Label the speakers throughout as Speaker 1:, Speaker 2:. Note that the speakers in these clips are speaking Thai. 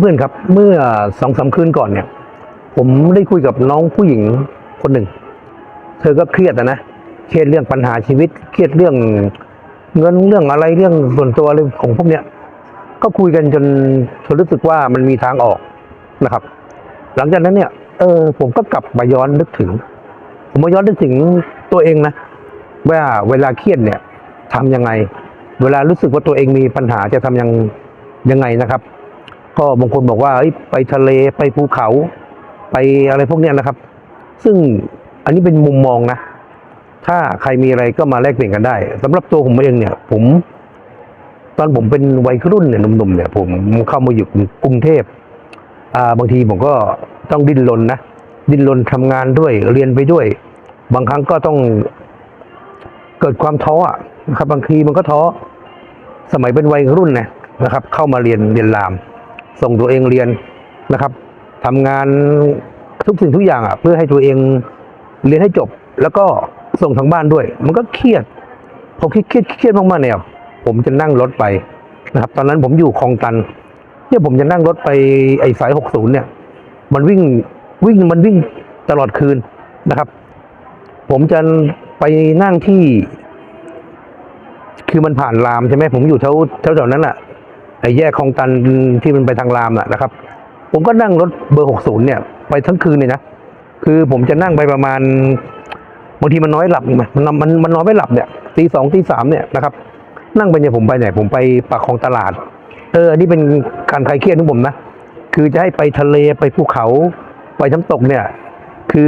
Speaker 1: เพื่อนๆครับ เมื่อสองสามคืนก่อนเนี่ย ผมได้คุยกับน้องผู้หญิงคนหนึ่ง เธอก็เครียดอะนะเครียดเรื่องปัญหาชีวิต เครียดเรื่องเงินเรื่องอะไรเรื่องส่วนตัวอะไรของพวกเนี้ยก็คุยกันจนจนรู้สึกว่ามันมีทางออกนะครับ หลังจากนั้นเนี่ย เออ ผมก็กลับมาย้อนนึกถึง ผมมาย้อนนึกถึงตัวเองนะว่าเวลาเครียดเนี่ยทำยังไง เวลารู้สึกว่าตัวเองมีปัญหาจะทำยังยังไงนะครับ ก็บางคนบอกว่าไปทะเลไปภูเขา ไปอะไรพวกนี้นะครับ ซึ่งอันนี้เป็นมุมมองนะ ถ้าใครมีอะไรก็มาแลกเปลี่ยนกันได้สำหรับตัวผมเองเนี่ย ผม ตอนผมเป็นวัยรุ่นเนี่ยหนุ่มๆเนี่ย ผมเข้ามาอยู่กรุงเทพอ่าบางทีผมก็ต้องดิ้นรนนะดิ้นรนทำงานด้วยเรียนไปด้วย บางครั้งก็ต้องเกิดความท้ออะนะครับบางทีมันก็ท้อสมัยเป็นวัยรุ่นนี่ยนะครับ เข้ามาเรียนเรียนราม ส่งตัวเองเรียนนะครับทำงานทุกสิ่งทุกอย่างอะเพื่อให้ตัวเองเรียนให้จบ แล้วก็ส่งทางบ้านด้วย มันก็เครียดพอเครียดเครียดมากๆเนี่ยผมจะนั่งรถไปนะครับ ตอนนั้นผมอยู่คลองตัน เนี่ยผมจะนั่งรถไปไอ้สายหกศูนย์เนี่ย มันวิ่งวิ่งมันวิ่งตลอดคืนนะครับ ผมจะไปนั่งที่ คือมันผ่านรามใช่ไหมผมอยู่แถวแถวแถวนั้นอะ ไอ้แยกคลองตันที่มันไปทางรามอะนะครับ ผมก็นั่งรถเบอร์หกศูนย์เนี่ยไปทั้งคืนเลยนะ คือผมจะนั่งไปประมาณบางทีมันน้อยหลับมันมันมันนอนไม่หลับเนี่ยตีสองตีสามเนี่ยนะครับนั่งไปเนี่ยผมไปไหนผมไปปากคลองตลาด เอออันนี้เป็นการคลายเครียดของผมนะคือจะให้ไปทะเลไปภูเขาไปน้ำตกเนี่ย คือ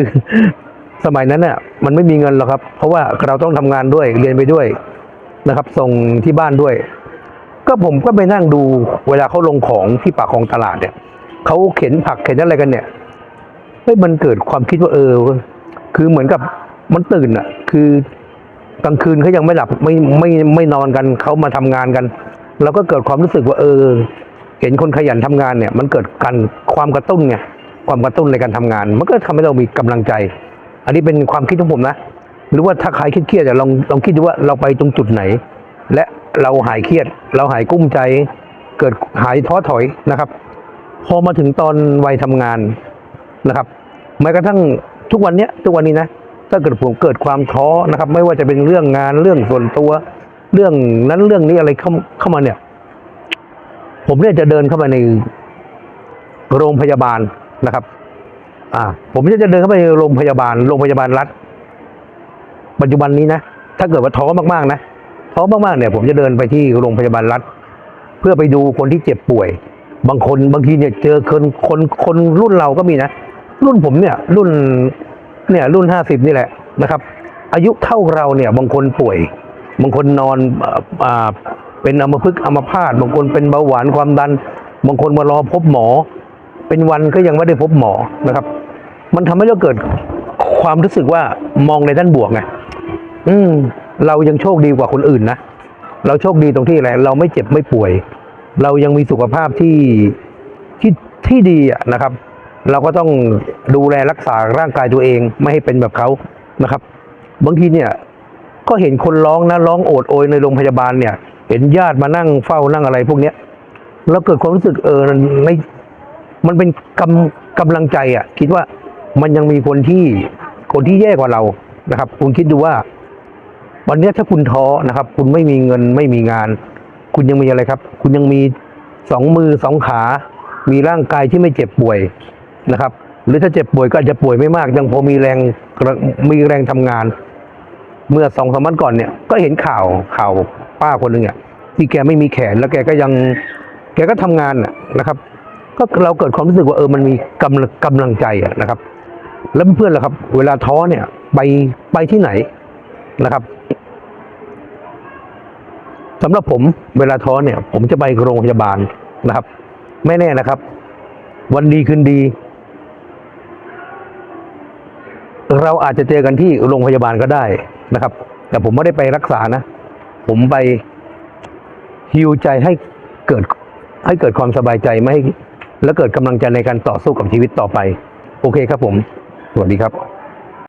Speaker 1: สมัยนั้นเนี่ยมันไม่มีเงินหรอกครับ เพราะว่าเราต้องทำงานด้วยเรียนไปด้วยนะครับ ส่งที่บ้านด้วย ก็ผมก็ไปนั่งดูเวลาเขาลงของที่ปากคลองตลาดเนี่ยเขาเข็นผักเข็นอะไรกันเนี่ยเฮ้ยมันเกิดความคิดว่าเออ คือเหมือนกับมันตื่นอะ คือกลางคืนเขายังไม่หลับไม่ไม่ไม่นอนกันเขามาทำงานกันเราก็เกิดความรู้สึกว่าเออ เห็นคนขยันทำงานเนี่ย มันเกิดการความกระตุ้นไงความกระตุ้นในการทำงาน มันก็ทำให้เรามีกำลังใจ อันนี้เป็นความคิดของผมนะ หรือว่าถ้าใครเครียดๆอะลองลองคิดดูว่าเราไปตรงจุดไหน และเราหายเครียด เราหายกุ้มใจ เกิดหายท้อถอยนะครับ พอมาถึงตอนวัยทำงานนะครับแม้กระทั่งทุกวันเนี้ยทุกวันนี้นะถ้าเกิดผมเกิดความท้อนะครับ ไม่ว่าจะเป็นเรื่องงานเรื่องส่วนตัว เรื่องนั้นเรื่องนี้อะไรเข้าเข้ามาเนี่ย ผมเนี่ยจะเดินเข้ามาในโรงพยาบาลนะครับ อ่า ผมจะจะเดินเข้าไปในโรงพยาบาล โรงพยาบาลรัฐ ปัจจุบันนี้นะถ้าเกิดว่าท้อมากๆนะ ท้อมากๆเนี่ยผมจะเดินไปที่โรงพยาบาลรัฐ เพื่อไปดูคนที่เจ็บป่วย บางคนบางทีเนี่ยเจอคนคนคนรุ่นเราก็มีนะ รุ่นผมเนี่ยรุ่นเนี่ยรุ่นห้าสิบนี่แหละนะครับ อายุเท่าเราเนี่ยบางคนป่วย บางคนนอนเอ่าเป็นอัมพฤกษ์อัมพาตบางคนเป็นเบาหวานความดัน บางคนมารอพบหมอ เป็นวันก็ยังไม่ได้พบหมอนะครับ มันทำให้เราเกิดความรู้สึกว่ามองในด้านบวกไงอืม เรายังโชคดีกว่าคนอื่นนะ เราโชคดีตรงที่อะไรเราไม่เจ็บไม่ป่วย เรายังมีสุขภาพที่ที่ที่ดีอะนะครับ เราก็ต้องดูแลรักษาร่างกายตัวเองไม่ให้เป็นแบบเขานะครับ บางทีเนี่ยก็เห็นคนร้องนะร้องโอดโอยในโรงพยาบาลเนี่ย เห็นญาติมานั่งเฝ้านั่งอะไรพวกเนี้ยแล้วเกิดความรู้สึกเออในมันเป็นกำกำลังใจอะ คิดว่ามันยังมีคนที่คนที่แย่กว่าเรานะครับ คุณคิดดูว่า วันนี้ถ้าคุณท้อนะครับ คุณไม่มีเงินไม่มีงาน คุณยังมีอะไรครับ คุณยังมีสองมือสองขา มีร่างกายที่ไม่เจ็บป่วยนะครับ หรือถ้าเจ็บป่วยก็อาจจะป่วยไม่มาก ยังพอมีแรงมีแรงทำงาน เมื่อสองสามวันก่อนเนี่ย ก็เห็นข่าวข่าวป้าคนหนึ่งอะที่แกไม่มีแขนแล้วแกก็ยัง แกก็ทำงานนะครับ ก็เราเกิดความรู้สึกว่าเออมันมีกำลังกำลังใจนะครับ แล้วเพื่อนล่ะครับ เวลาท้อเนี่ย ไปไปที่ไหนนะครับ สำหรับผมเวลาท้อเนี่ย ผมจะไปโรงพยาบาลนะครับ ไม่แน่นะครับ วันดีคืนดี เราอาจจะเจอกันที่โรงพยาบาลก็ได้นะครับ แต่ผมไม่ได้ไปรักษานะ ผมไปฮิวใจให้เกิดให้เกิดความสบายใจไม่ให้และเกิดกำลังใจในการต่อสู้กับชีวิตต่อไป โอเคครับผม สวัสดีครับ